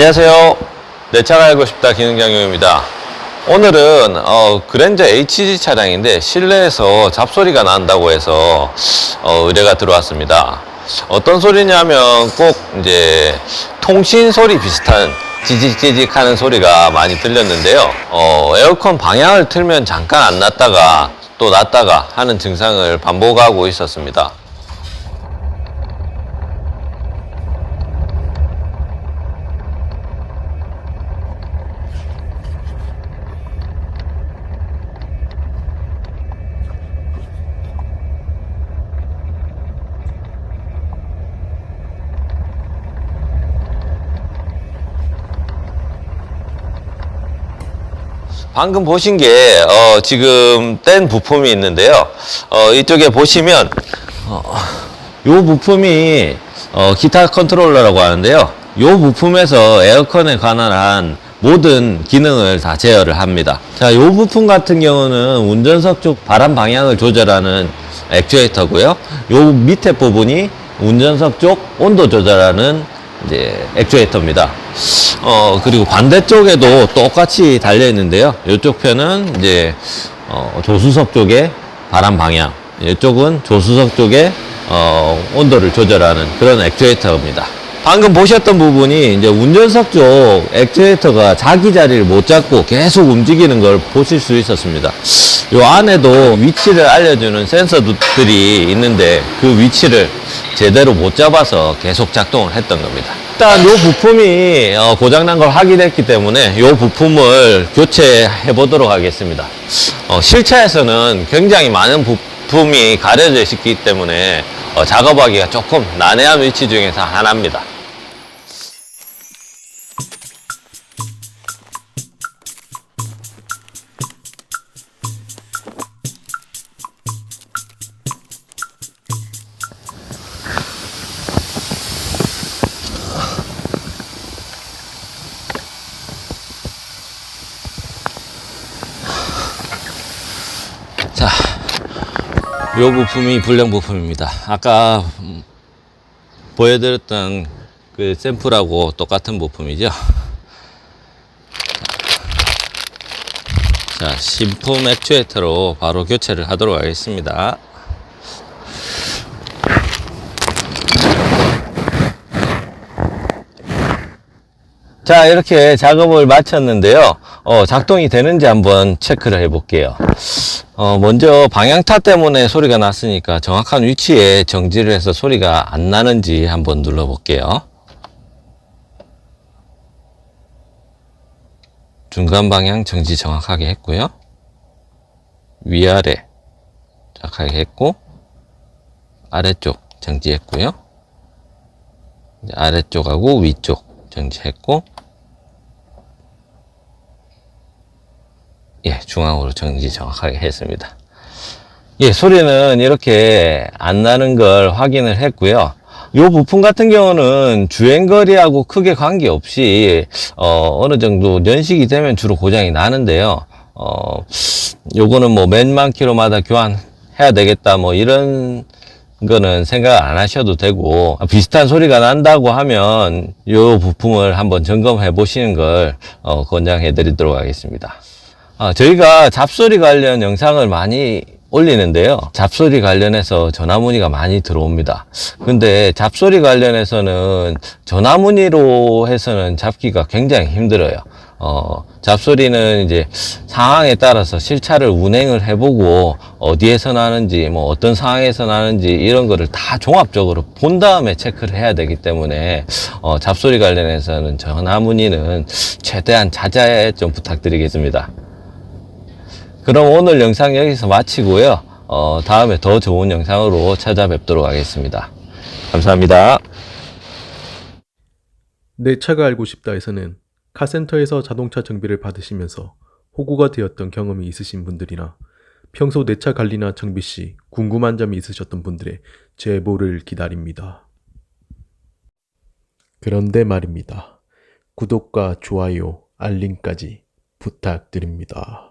안녕하세요. 내 차가 알고 싶다 기능장용입니다. 오늘은 어, 그랜저 HG 차량인데 실내에서 잡소리가 난다고 해서 어, 의뢰가 들어왔습니다. 어떤 소리냐면 꼭 이제 통신 소리 비슷한 지직지직 하는 소리가 많이 들렸는데요. 어, 에어컨 방향을 틀면 잠깐 안 났다가 또 났다가 하는 증상을 반복하고 있었습니다. 방금 보신 게 어, 지금 뗀 부품이 있는데요. 어, 이쪽에 보시면 어, 요 부품이 어, 기타 컨트롤러라고 하는데요. 요 부품에서 에어컨에 관한 한 모든 기능을 다 제어를 합니다. 자, 요 부품 같은 경우는 운전석 쪽 바람 방향을 조절하는 액추에이터고요. 요 밑에 부분이 운전석 쪽 온도 조절하는 이제 액추에이터입니다. 어, 그리고 반대쪽에도 똑같이 달려 있는데요. 이쪽 편은 이제 어, 조수석 쪽에 바람 방향, 이쪽은 조수석 쪽에 어, 온도를 조절하는 그런 액추에이터입니다. 방금 보셨던 부분이 이제 운전석 쪽 액추에이터가 자기 자리를 못 잡고 계속 움직이는 걸 보실 수 있었습니다. 요 안에도 위치를 알려주는 센서들이 있는데 그 위치를 제대로 못 잡아서 계속 작동을 했던 겁니다. 일단 요 부품이 어, 고장난 걸 확인했기 때문에 요 부품을 교체해 보도록 하겠습니다. 어, 실차에서는 굉장히 많은 부품이 가려져 있기 때문에 어, 작업하기가 조금 난해한 위치 중에서 하나입니다. 요 부품이 불량 부품입니다. 아까 음, 보여드렸던 그 샘플하고 똑같은 부품이죠. 자, 신품 액추에이터로 바로 교체를 하도록 하겠습니다. 자, 이렇게 작업을 마쳤는데요. 어, 작동이 되는지 한번 체크를 해 볼게요. 어, 먼저 방향타 때문에 소리가 났으니까 정확한 위치에 정지를 해서 소리가 안 나는지 한번 눌러 볼게요. 중간 방향 정지 정확하게 했고요. 위아래 정확하게 했고, 아래쪽 정지했고요. 아래쪽하고 위쪽 정지했고, 예, 중앙으로 정지 정확하게 했습니다. 예, 소리는 이렇게 안 나는 걸 확인을 했고요. 요 부품 같은 경우는 주행거리하고 크게 관계없이, 어, 어느 정도 연식이 되면 주로 고장이 나는데요. 어, 요거는 뭐 몇만 킬로마다 교환해야 되겠다, 뭐 이런 거는 생각 안 하셔도 되고, 비슷한 소리가 난다고 하면 요 부품을 한번 점검해 보시는 걸, 어, 권장해 드리도록 하겠습니다. 아, 저희가 잡소리 관련 영상을 많이 올리는데요. 잡소리 관련해서 전화 문의가 많이 들어옵니다. 근데 잡소리 관련해서는 전화 문의로 해서는 잡기가 굉장히 힘들어요. 어, 잡소리는 이제 상황에 따라서 실차를 운행을 해보고 어디에서 나는지 뭐 어떤 상황에서 나는지 이런 거를 다 종합적으로 본 다음에 체크를 해야 되기 때문에 어, 잡소리 관련해서는 전화 문의는 최대한 자제 좀 부탁드리겠습니다. 그럼 오늘 영상 여기서 마치고요. 어, 다음에 더 좋은 영상으로 찾아뵙도록 하겠습니다. 감사합니다. 내 차가 알고 싶다에서는 카센터에서 자동차 정비를 받으시면서 호구가 되었던 경험이 있으신 분들이나 평소 내 차 관리나 정비 시 궁금한 점이 있으셨던 분들의 제보를 기다립니다. 그런데 말입니다. 구독과 좋아요, 알림까지 부탁드립니다.